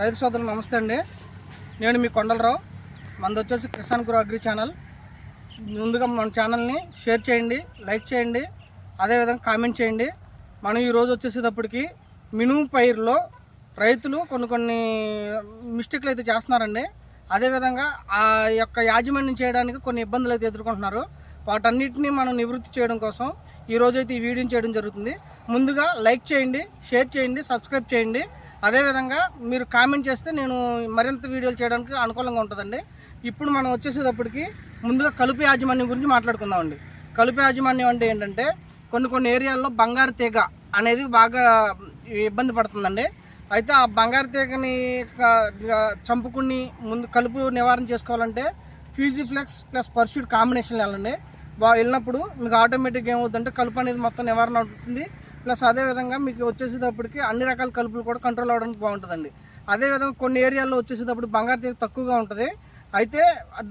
రైతు సోదరులు నమస్తే అండి. నేను మీ కొండలరావు. మనది వచ్చేసి కిసాన్ గురు అగ్రి ఛానల్. ముందుగా మన ఛానల్ని షేర్ చేయండి లైక్ చేయండి అదేవిధంగా కామెంట్ చేయండి. మనం ఈరోజు వచ్చేసేటప్పటికి మినుము పైరులో రైతులు కొన్ని కొన్ని మిస్టేక్లు అయితే చేస్తున్నారండి. అదేవిధంగా ఆ యొక్క యాజమాన్యం చేయడానికి కొన్ని ఇబ్బందులు అయితే ఎదుర్కొంటున్నారు. వాటన్నిటిని మనం నివృత్తి చేయడం కోసం ఈరోజు అయితే ఈ వీడియోని చేయడం జరుగుతుంది. ముందుగా లైక్ చేయండి షేర్ చేయండి సబ్స్క్రైబ్ చేయండి. అదేవిధంగా మీరు కామెంట్ చేస్తే నేను మరింత వీడియోలు చేయడానికి అనుకూలంగా ఉంటుందండి. ఇప్పుడు మనం వచ్చేసేటప్పటికి ముందుగా కలుపు యాజమాన్యం గురించి మాట్లాడుకుందామండి. కలుపు యాజమాన్యం అంటే ఏంటంటే కొన్ని కొన్ని ఏరియాల్లో బంగారు తీగ అనేది బాగా ఇబ్బంది పడుతుందండి. అయితే ఆ బంగారు తీగని చంపుకుని ముందు కలుపు నివారణ చేసుకోవాలంటే Fuji flex plus pursuit combination వెళ్ళండి. వెళ్ళినప్పుడు మీకు ఆటోమేటిక్గా ఏమవుతుందంటే కలుపు అనేది మొత్తం నివారణ అవుతుంది. ప్లస్ అదేవిధంగా మీకు వచ్చేసేటప్పటికి అన్ని రకాల కలుపులు కూడా కంట్రోల్ అవ్వడానికి బాగుంటుందండి. అదేవిధంగా కొన్ని ఏరియాల్లో వచ్చేసేటప్పుడు బంగారు తీగ తక్కువగా ఉంటుంది. అయితే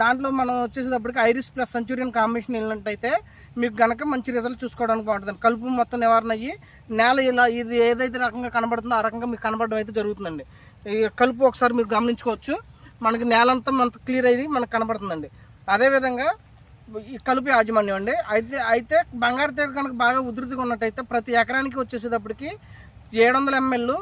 దాంట్లో మనం వచ్చేసేటప్పటికి ఐరిస్ ప్లస్ సెంచురియన్ కాంబినేషన్ వెళ్ళినట్టయితే మీకు గనక మంచి రిజల్ట్ చూసుకోవడానికి బాగుంటుంది కలుపు మొత్తం నివారణ అయ్యి నేల ఇలా ఇది ఏదైతే రకంగా కనబడుతుందో ఆ రకంగా మీకు కనబడడం అయితే జరుగుతుందండి. ఈ కలుపు ఒకసారి మీరు గమనించుకోవచ్చు. మనకి నేలంతా మనకు క్లియర్ అయ్యి మనకు కనబడుతుందండి. అదేవిధంగా కలుపు యాజమాన్యం అండి. అయితే అయితే బంగారు తీగ కనుక బాగా ఉధృతిగా ఉన్నట్టయితే ప్రతి ఎకరానికి వచ్చేసేటప్పటికి ఏడు వందల ఎంఎల్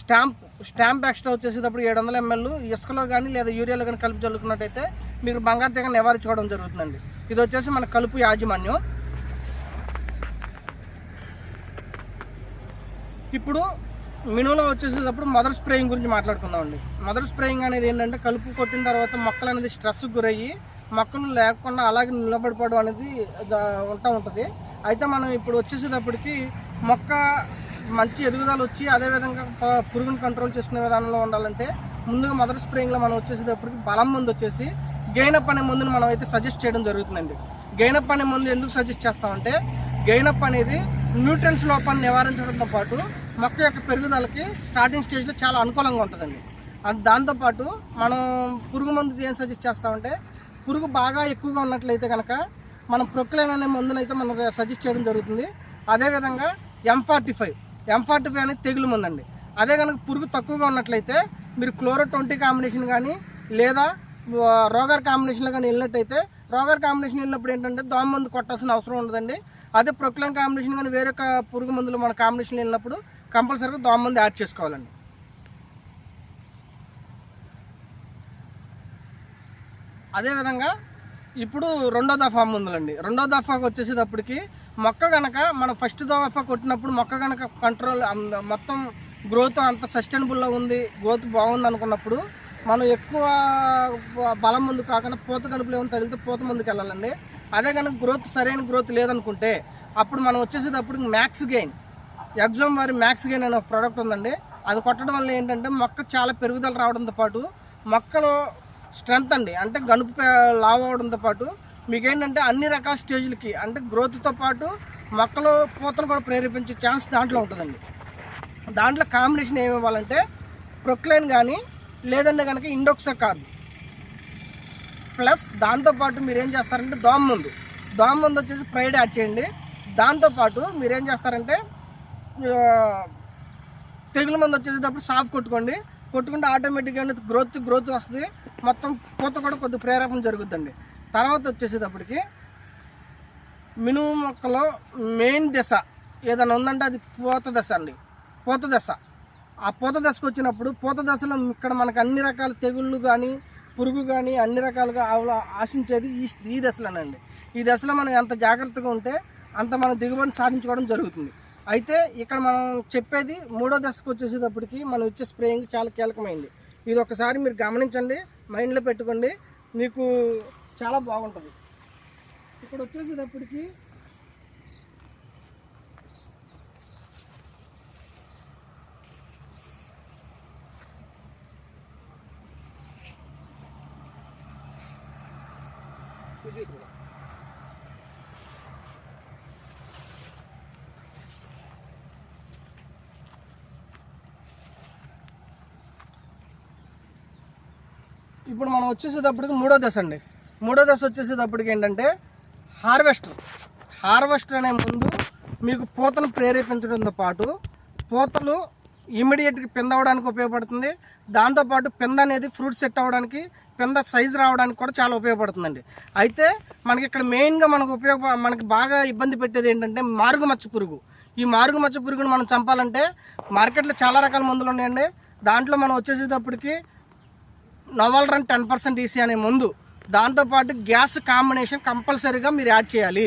స్టాంప్ స్టాంప్ ఎక్స్ట్రా వచ్చేసేటప్పుడు ఏడు వందల ఎంఎల్ ఇసుకలో కానీ లేదా యూరియాలో కానీ కలుపు చల్లుకున్నట్టయితే మీరు బంగారు తీగ నివారించుకోవడం జరుగుతుందండి. ఇది వచ్చేసి మన కలుపు యాజమాన్యం. ఇప్పుడు మినుములో వచ్చేసేటప్పుడు మదర్ స్ప్రేయింగ్ గురించి మాట్లాడుకుందామండి. మదర్ స్ప్రేయింగ్ అనేది ఏంటంటే కలుపు కొట్టిన తర్వాత మొక్కలు అనేది స్ట్రెస్కి గురయ్యి మొక్కలు లేకుండా అలాగే నిలబడిపోవడం అనేది ఉంటా ఉంటుంది. అయితే మనం ఇప్పుడు వచ్చేసేటప్పటికి మొక్క మంచి ఎదుగుదల వచ్చి అదేవిధంగా పురుగును పురుగుని కంట్రోల్ చేసుకునే విధానంలో ఉండాలంటే ముందుగా మదర్ స్ప్రేయింగ్లో మనం వచ్చేసేటప్పటికి బలం ముందు వచ్చేసి గెయినప్ అనే మందుని మనం అయితే సజెస్ట్ చేయడం జరుగుతుందండి. గెయినప్ అనే మందు ఎందుకు సజెస్ట్ చేస్తామంటే గెయినప్ అనేది న్యూట్రన్స్ లోపాన్ని నివారించడంతో పాటు మొక్క యొక్క పెరుగుదలకి స్టార్టింగ్ స్టేజ్లో చాలా అనుకూలంగా ఉంటుందండి. దాంతోపాటు మనం పురుగు మందు ఏం సజెస్ట్ చేస్తామంటే పురుగు బాగా ఎక్కువగా ఉన్నట్లయితే కనుక మనం ప్రొక్లైన్ అనే మందుని అయితే మనం సజెస్ట్ చేయడం జరుగుతుంది. అదేవిధంగా M forty five M forty five అనేది తెగులు మందండి. అదే కనుక పురుగు తక్కువగా ఉన్నట్లయితే మీరు క్లోరో ట్వంటీ కాంబినేషన్ కానీ లేదా రోగర్ కాంబినేషన్లో కానీ వెళ్ళినట్టయితే రోగర్ కాంబినేషన్ వెళ్ళినప్పుడు ఏంటంటే దోమ మందు కొట్టాల్సిన అవసరం ఉండదండి. అదే ప్రొక్లైన్ కాంబినేషన్ కానీ వేరే పురుగు మందులు మన కాంబినేషన్ వెళ్ళినప్పుడు కంపల్సరీగా దోమ మంది యాడ్ చేసుకోవాలండి. అదేవిధంగా ఇప్పుడు రెండో దఫా మందులండి. రెండో దఫాకి వచ్చేసేటప్పటికి మొక్క కనుక మనం ఫస్ట్ దఫా కొట్టినప్పుడు మొక్క కనుక కంట్రోల్ అంద- మొత్తం గ్రోత్ అంత సస్టైనబుల్లో ఉంది గ్రోత్ బాగుంది అనుకున్నప్పుడు మనం ఎక్కువ బలం ముందు కాకుండా పూత కనుపులు ఏమైనా తగిలితే పూత ముందుకు వెళ్ళాలండి. అదే కనుక గ్రోత్ సరైన గ్రోత్ లేదనుకుంటే అప్పుడు మనం వచ్చేసేటప్పుడు మ్యాక్స్ గెయిన్ ఎగ్జామ్ వారి మ్యాక్స్ గెయిన్ అనే ఒక ప్రోడక్ట్ ఉందండి. అది కొట్టడం వల్ల ఏంటంటే మొక్క చాలా పెరుగుదల రావడంతో పాటు మొక్కలో స్ట్రెంత్ అండి. అంటే గనుపు లావు లావ్ అవడంతో పాటు మీకు ఏంటంటే అన్ని రకాల స్టేజ్లకి అంటే గ్రోత్తో పాటు మొక్కలు పూతను కూడా ప్రేరేపించే ఛాన్స్ దాంట్లో ఉంటుందండి. దాంట్లో కాంబినేషన్ ఏమి ఇవ్వాలంటే ప్రొక్లైన్ కానీ లేదంటే కనుక ఇండోక్సా కార్ ప్లస్ దాంతోపాటు మీరు ఏం చేస్తారంటే దోమ ముందు. దోమ ముందు వచ్చేసి ప్రైడ్ యాడ్ చేయండి. దాంతోపాటు మీరు ఏం చేస్తారంటే తెగుల తెగులు మందు వచ్చేసేటప్పుడు సాఫ్ కొట్టుకోండి. కొట్టుకుంటే ఆటోమేటిక్గా గ్రోత్ గ్రోత్ వస్తుంది. మొత్తం పూత కూడా కొద్ది ప్రేరేపణ జరుగుతుందండి తర్వాత వచ్చేసేటప్పటికి మినుము మొక్కలో మెయిన్ దశ ఏదైనా ఉందంటే అది పూత దశ అండి. పూత దశ. ఆ పూత దశకు వచ్చినప్పుడు పూత దశలో ఇక్కడ మనకు అన్ని రకాల తెగుళ్ళు కానీ పురుగు కానీ అన్ని రకాలుగా ఆవుల ఆశించేది ఈ ఈ దశలోనండి. ఈ దశలో మనం ఎంత జాగ్రత్తగా ఉంటే అంత మనం దిగుబడిని సాధించుకోవడం జరుగుతుంది. అయితే ఇక్కడ మనం చెప్పేది మూడో దశకు వచ్చేసేటప్పటికి మనం ఇచ్చే స్ప్రేయింగ్ చాలా కీలకమైంది. ఇది ఒకసారి మీరు గమనించండి మైండ్లో పెట్టుకోండి మీకు చాలా బాగుంటుంది. ఇక్కడ వచ్చేసేటప్పటికి ఇప్పుడు మనం వచ్చేసేటప్పటికి మూడో దశ అండి. మూడో దశ వచ్చేసేటప్పటికి ఏంటంటే హార్వెస్టర్. హార్వెస్టర్ అనే ముందు మీకు పూతను ప్రేరేపించడంతో పాటు పూతలు ఇమీడియట్గా పింద అవ్వడానికి ఉపయోగపడుతుంది. దాంతోపాటు పింద అనేది ఫ్రూట్ సెట్ అవ్వడానికి పింద సైజ్ రావడానికి కూడా చాలా ఉపయోగపడుతుందండి. అయితే మనకి ఇక్కడ మెయిన్గా మనకు ఉపయోగ మనకి బాగా ఇబ్బంది పెట్టేది ఏంటంటే మారుగుమచ్చ పురుగు. ఈ మారుగుమచ్చ పురుగును మనం చంపాలంటే మార్కెట్లో చాలా రకాల మందులు ఉన్నాయండి. దాంట్లో మనం వచ్చేసేటప్పటికి novel run ten percent EC అనే ముందు దాంతోపాటు గ్యాస్ కాంబినేషన్ కంపల్సరీగా మీరు యాడ్ చేయాలి.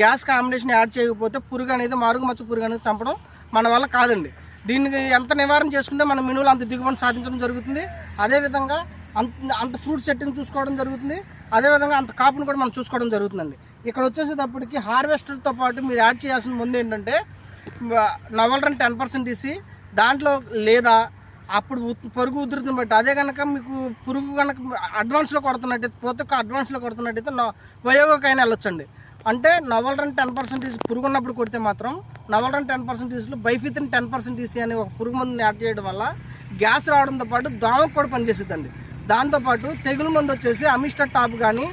గ్యాస్ కాంబినేషన్ యాడ్ చేయకపోతే పురుగు అనేది మారుగుమచ్చ పురుగు అనేది చంపడం మన వల్ల కాదండి. దీన్ని ఎంత నివారణ చేసుకుంటే మన మినువులు అంత దిగుబడి సాధించడం జరుగుతుంది. అదేవిధంగా అంత అంత ఫ్రూట్ సెట్టింగ్ చూసుకోవడం జరుగుతుంది. అదేవిధంగా అంత కాపుని కూడా మనం చూసుకోవడం జరుగుతుందండి. ఇక్కడ వచ్చేసేటప్పటికి హార్వెస్టర్తో పాటు మీరు యాడ్ చేయాల్సిన ముందు ఏంటంటే నవల్ రన్ టెన్ పర్సెంట్ ఇసి దాంట్లో లేదా అప్పుడు పరుగు ఉధృతిని బట్టి. అదే కనుక మీకు పురుగు కనుక అడ్వాన్స్లో కొడుతున్నట్టయితే పోతే అడ్వాన్స్లో కొడుతున్నట్టయితే నా వయోగకైనా వెళ్ళొచ్చండి. అంటే నవల్ రన్ టెన్ పర్సెంటేజ్ పురుగు ఉన్నప్పుడు కొడితే మాత్రం నవల్ రన్ టెన్ పర్సెంటేజ్లో బైఫితిన్ టెన్ పర్సెంటేజ్ అనే ఒక పురుగు మందుని యాడ్ చేయడం వల్ల గ్యాస్ రావడంతో పాటు దోమకు కూడా పనిచేస్తుందండి. దాంతోపాటు తెగులు మందు వచ్చేసి అమిస్టా టాప్ కానీ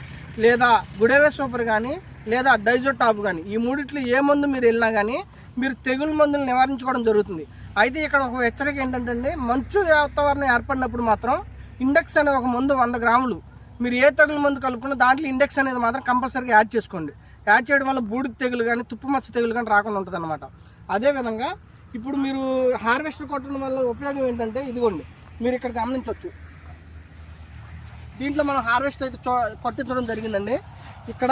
లేదా గుడేవే సూపర్ కానీ లేదా డైజో టాప్ కానీ ఈ మూడిట్లో ఏ మందు మీరు వెళ్ళినా కానీ మీరు తెగులు మందులు నివారించుకోవడం జరుగుతుంది. అయితే ఇక్కడ ఒక హెచ్చరిక ఏంటంటే మంచు వాతావరణం ఏర్పడినప్పుడు మాత్రం ఇండెక్స్ అనే ఒక మందు వంద గ్రాములు. మీరు ఏ తెగులు మందు కలుపుకున్నా దాంట్లో ఇండెక్స్ అనేది మాత్రం కంపల్సరీగా యాడ్ చేసుకోండి. యాడ్ చేయడం వల్ల బూడిద తెగులు కానీ తుప్పు మచ్చ తెగులు కానీ రాకుండా ఉంటుంది అనమాట అదేవిధంగా ఇప్పుడు మీరు హార్వెస్టర్ కొట్టడం వల్ల ఉపయోగం ఏంటంటే ఇదిగోండి మీరు ఇక్కడ గమనించవచ్చు దీంట్లో మనం హార్వెస్ట్ అయితే చో కొట్టించడం జరిగిందండి. ఇక్కడ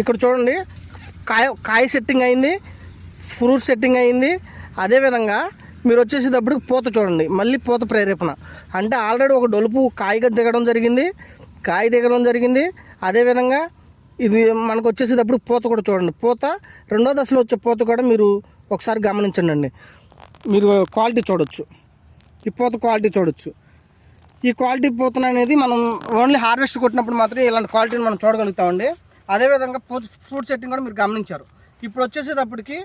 ఇక్కడ చూడండి కాయ కాయ సెట్టింగ్ అయింది. ఫ్రూట్ సెట్టింగ్ అయింది. అదేవిధంగా మీరు వచ్చేసేటప్పటికి పూత చూడండి. మళ్ళీ పూత ప్రేరేపణ. అంటే ఆల్రెడీ ఒక డొలుపు కాయగా దిగడం జరిగింది. కాయ దిగడం జరిగింది. అదేవిధంగా ఇది మనకు వచ్చేసేటప్పుడు పూత కూడా చూడండి. పూత రెండో దశలో వచ్చే పూత కూడా మీరు ఒకసారి గమనించండి అండి. మీరు క్వాలిటీ చూడొచ్చు. ఈ పూత క్వాలిటీ చూడొచ్చు. ఈ క్వాలిటీ పోతున్న అనేది మనం ఓన్లీ హార్వెస్ట్ కొట్టినప్పుడు మాత్రమే ఇలాంటి క్వాలిటీని మనం చూడగలుగుతామండి. అదేవిధంగా ఫ్రూట్ సెట్టింగ్ కూడా మీరు గమనించారు. ఇప్పుడు వచ్చేసేటప్పటికి